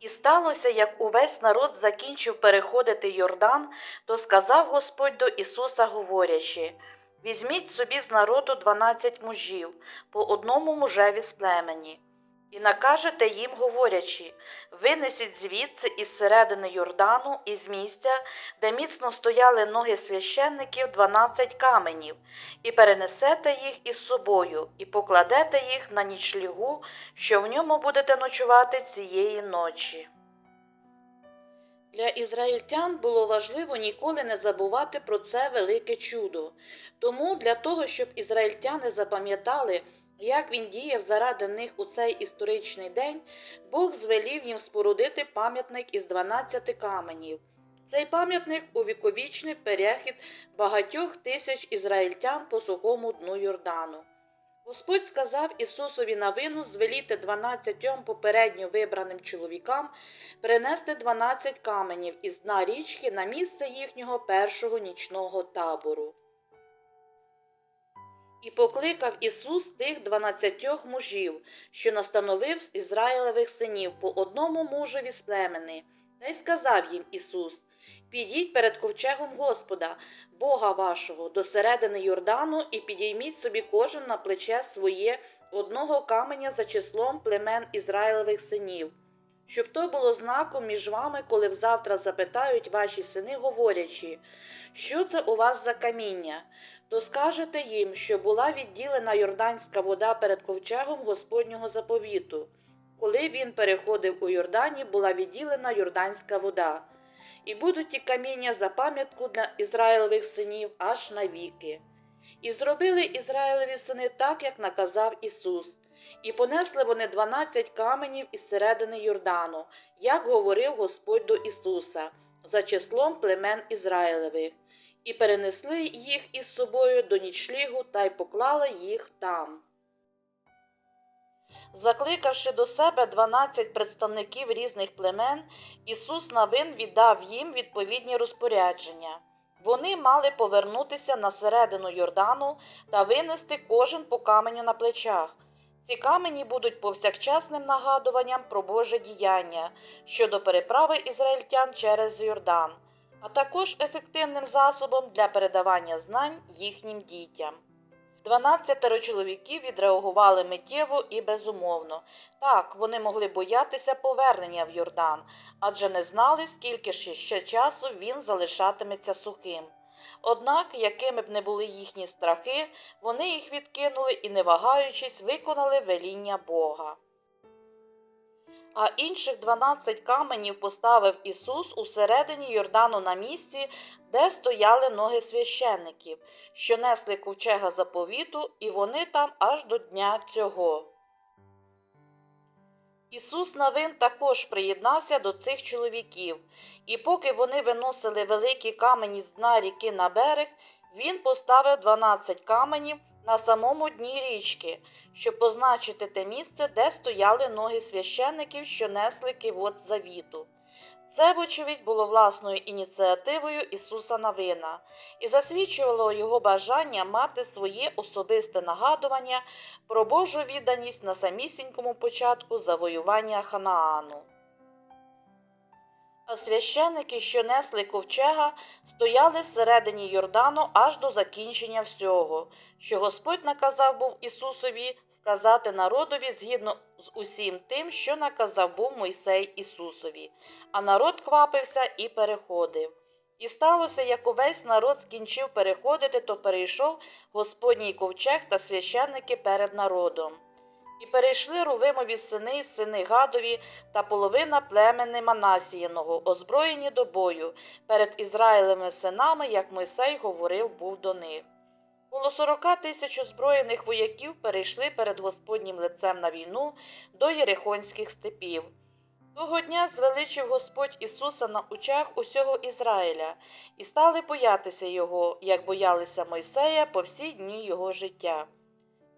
І сталося, як увесь народ закінчив переходити Йордан, то сказав Господь до Ісуса, говорячи: Візьміть собі з народу дванадцять мужів, по одному мужеві з племені, і накажете їм, говорячи: винесіть звідси із середини Йордану, із місця, де міцно стояли ноги священників, дванадцять каменів, і перенесете їх із собою, і покладете їх на нічлігу, що в ньому будете ночувати цієї ночі. Для ізраїльтян було важливо ніколи не забувати про це велике чудо. Тому для того, щоб ізраїльтяни запам'ятали, як він діяв заради них у цей історичний день, Бог звелів їм спорудити пам'ятник із 12 каменів. Цей пам'ятник увіковічний перехід багатьох тисяч ізраїльтян по сухому дну Йордану. Господь сказав Ісусові на вину звеліти дванадцятьом попередньо вибраним чоловікам принести дванадцять каменів із дна річки на місце їхнього першого нічного табору. І покликав Ісус тих дванадцятьох мужів, що настановив з Ізраїлевих синів по одному мужеві з племени, та й сказав їм Ісус: Підіть перед ковчегом Господа, Бога вашого, до середини Йордану, і підійміть собі кожен на плече своє одного каменя за числом племен Ізраїлевих синів, щоб то було знаком між вами, коли взавтра запитають ваші сини, говорячи, що це у вас за каміння, то скажете їм, що була відділена йорданська вода перед ковчегом Господнього заповіту. Коли він переходив у Йордані, була відділена йорданська вода. І будуть ті каміння за пам'ятку для Ізраїлевих синів аж навіки. І зробили Ізраїлеві сини так, як наказав Ісус, і понесли вони дванадцять каменів із середини Йордану, як говорив Господь до Ісуса, за числом племен Ізраїлевих, і перенесли їх із собою до нічлігу та й поклали їх там. Закликавши до себе дванадцять представників різних племен, Ісус Навин віддав їм відповідні розпорядження. Вони мали повернутися на середину Йордану та винести кожен по каменю на плечах. Ці камені будуть повсякчасним нагадуванням про Боже діяння щодо переправи ізраїльтян через Йордан, а також ефективним засобом для передавання знань їхнім дітям. Дванадцятеро чоловіків відреагували миттєво і безумовно. Так, вони могли боятися повернення в Йордан, адже не знали, скільки ще часу він залишатиметься сухим. Однак, якими б не були їхні страхи, вони їх відкинули і, не вагаючись, виконали веління Бога. А інших дванадцять каменів поставив Ісус у середині Йордану на місці, де стояли ноги священників, що несли ковчега заповіту, і вони там аж до дня цього. Ісус Навин також приєднався до цих чоловіків, і поки вони виносили великі камені з дна ріки на берег, він поставив дванадцять каменів на самому дні річки, щоб позначити те місце, де стояли ноги священників, що несли кивот завіту. Це, вочевидь, було власною ініціативою Ісуса Навина і засвідчувало його бажання мати своє особисте нагадування про Божу відданість на самісінькому початку завоювання Ханаану. А священики, що несли ковчега, стояли всередині Йордану аж до закінчення всього, що Господь наказав був Ісусові сказати народові згідно з усім тим, що наказав був Мойсей Ісусові, а народ квапився і переходив. І сталося, як увесь народ скінчив переходити, то перейшов Господній ковчег та священники перед народом. І перейшли Рувимові сини, сини Гадові та половина племени Манасіяного, озброєні до бою, перед Ізраїлевими синами, як Мойсей говорив, був до них. Коло сорока тисяч озброєних вояків перейшли перед Господнім лицем на війну до Єрихонських степів. Того дня звеличив Господь Ісуса на очах усього Ізраїля, і стали боятися його, як боялися Мойсея по всі дні його життя.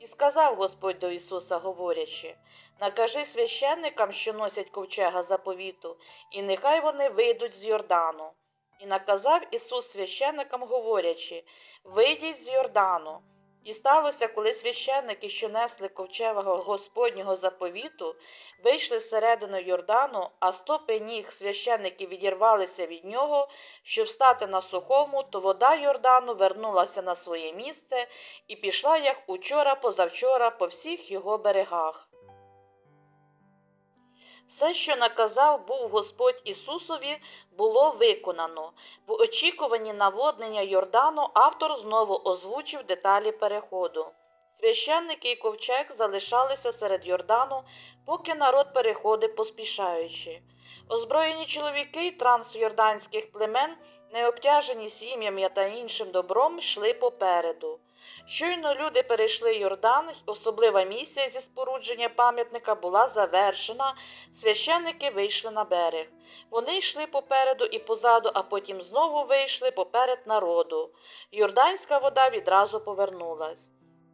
І сказав Господь до Ісуса, говорячи Накажи священникам, що носять ковчега заповіту, і нехай вони вийдуть з Йордану. І наказав Ісус священникам, говорячи Вийдіть з Йордану. І сталося, коли священники, що несли ковчевого Господнього заповіту, вийшли зсередину Йордану, а стопи ніг священники відірвалися від нього, щоб стати на сухому, то вода Йордану вернулася на своє місце і пішла, як учора позавчора, по всіх його берегах. Все, що наказав був Господь Ісусові, було виконано. В очікуванні наводнення Йордану автор знову озвучив деталі переходу. Священники і ковчег залишалися серед Йордану, поки народ переходив поспішаючи. Озброєні чоловіки трансйорданських племен, не обтяжені сім'ями та іншим добром, йшли попереду. Щойно люди перейшли Йордан, особлива місія зі спорудження пам'ятника була завершена, священники вийшли на берег. Вони йшли попереду і позаду, а потім знову вийшли поперед народу. Йорданська вода відразу повернулась.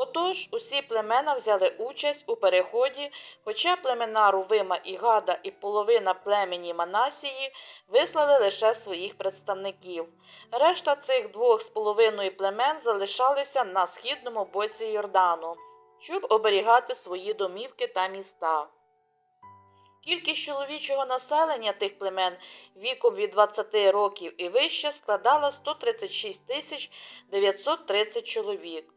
Отож, усі племена взяли участь у переході, хоча племена Рувима і Гада і половина племені Манасії вислали лише своїх представників. Решта цих двох з половиною племен залишалися на східному боці Йордану, щоб оберігати свої домівки та міста. Кількість чоловічого населення тих племен віком від 20 років і вище складала 136 тисяч 930 чоловік.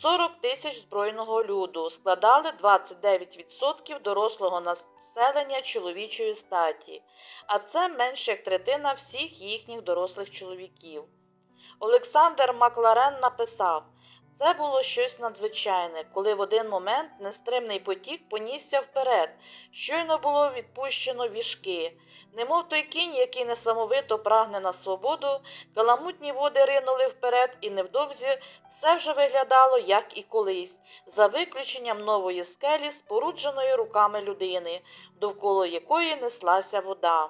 40 тисяч збройного люду складали 29% дорослого населення чоловічої статі, а це менше як третина всіх їхніх дорослих чоловіків. Олександр Макларен написав це було щось надзвичайне, коли в один момент нестримний потік понісся вперед, щойно було відпущено віжки. Немов той кінь, який несамовито прагне на свободу, каламутні води ринули вперед, і невдовзі все вже виглядало, як і колись, за виключенням нової скелі, спорудженої руками людини, довкола якої неслася вода.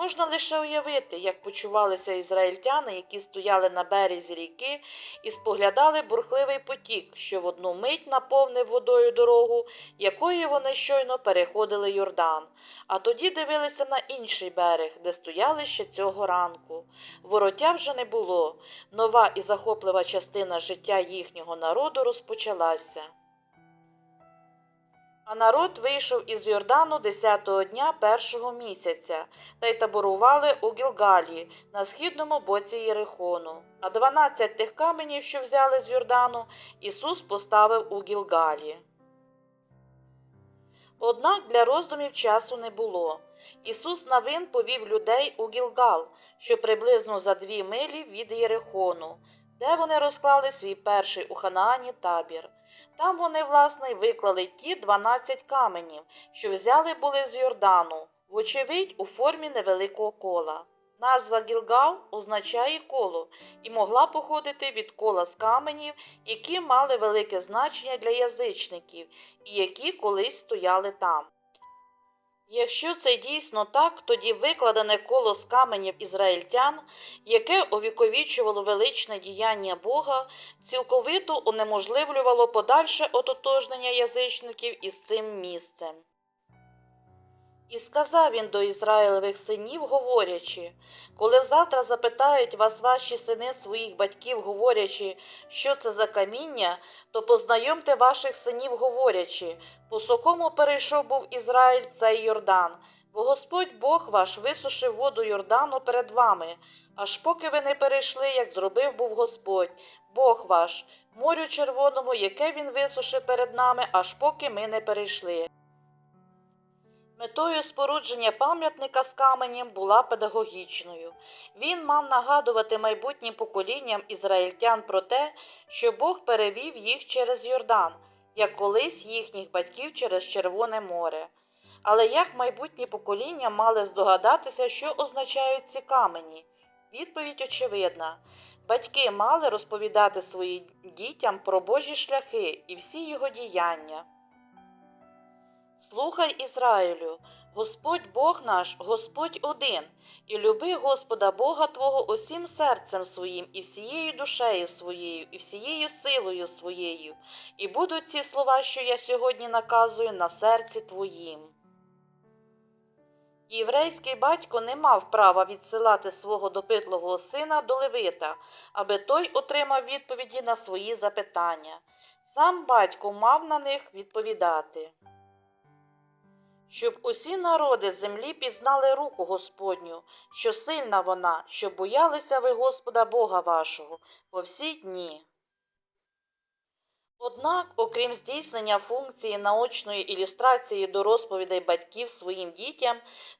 Можна лише уявити, як почувалися ізраїльтяни, які стояли на березі ріки і споглядали бурхливий потік, що в одну мить наповнив водою дорогу, якою вони щойно переходили Йордан, а тоді дивилися на інший берег, де стояли ще цього ранку. Вороття вже не було. Нова і захоплива частина життя їхнього народу розпочалася. А народ вийшов із Йордану десятого дня першого місяця та й таборували у Гілгалі на східному боці Єрихону. А дванадцять тих каменів, що взяли з Йордану, Ісус поставив у Гілгалі. Однак для роздумів часу не було. Ісус навин повів людей у Гілгал, що приблизно за дві милі від Єрихону, де вони розклали свій перший у Ханаані табір. Там вони, власне, виклали ті дванадцять каменів, що взяли були з Йордану, вочевидь, у формі невеликого кола. Назва Гілгал означає коло і могла походити від кола з каменів, які мали велике значення для язичників і які колись стояли там. Якщо це дійсно так, тоді викладене коло з каменів ізраїльтян, яке увіковічувало величне діяння Бога, цілковито унеможливлювало подальше ототожнення язичників із цим місцем. І сказав він до Ізраїлевих синів, говорячи, коли завтра запитають вас ваші сини своїх батьків, говорячи, що це за каміння, то познайомте ваших синів, говорячи, по сухому перейшов був Ізраїль цей Йордан, бо Господь Бог ваш висушив воду Йордану перед вами, аж поки ви не перейшли, як зробив був Господь, Бог ваш, морю червоному, яке він висушив перед нами, аж поки ми не перейшли. Метою спорудження пам'ятника з каменем була педагогічною. Він мав нагадувати майбутнім поколінням ізраїльтян про те, що Бог перевів їх через Йордан, як колись їхніх батьків через Червоне море. Але як майбутні покоління мали здогадатися, що означають ці камені? Відповідь очевидна. Батьки мали розповідати своїм дітям про Божі шляхи і всі його діяння. Слухай Ізраїлю, Господь Бог наш, Господь один, і люби Господа Бога Твого усім серцем своїм, і всією душею своєю, і всією силою своєю, і будуть ці слова, що я сьогодні наказую, на серці Твоїм. Єврейський батько не мав права відсилати свого допитливого сина до Левита, аби той отримав відповіді на свої запитання. Сам батько мав на них відповідати. Щоб усі народи землі пізнали руку Господню, що сильна вона, що боялися ви Господа Бога вашого по всі дні. Однак, окрім здійснення функції наочної ілюстрації до розповідей батьків своїм дітям,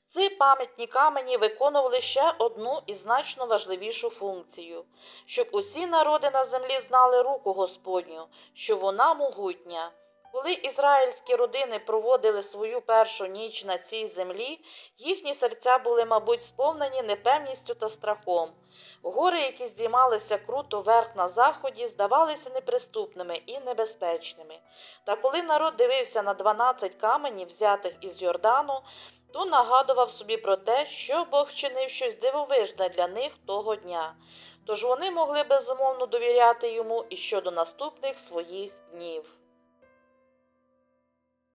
ці пам'ятні камені виконували ще одну і значно важливішу функцію, щоб усі народи на землі знали руку Господню, що вона могутня. Коли ізраїльські родини проводили свою першу ніч на цій землі, їхні серця були, мабуть, сповнені непевністю та страхом. Гори, які здіймалися круто вверх на заході, здавалися неприступними і небезпечними. Та коли народ дивився на 12 каменів, взятих із Йордану, то нагадував собі про те, що Бог чинив щось дивовижне для них того дня. Тож вони могли безумовно довіряти йому і щодо наступних своїх днів.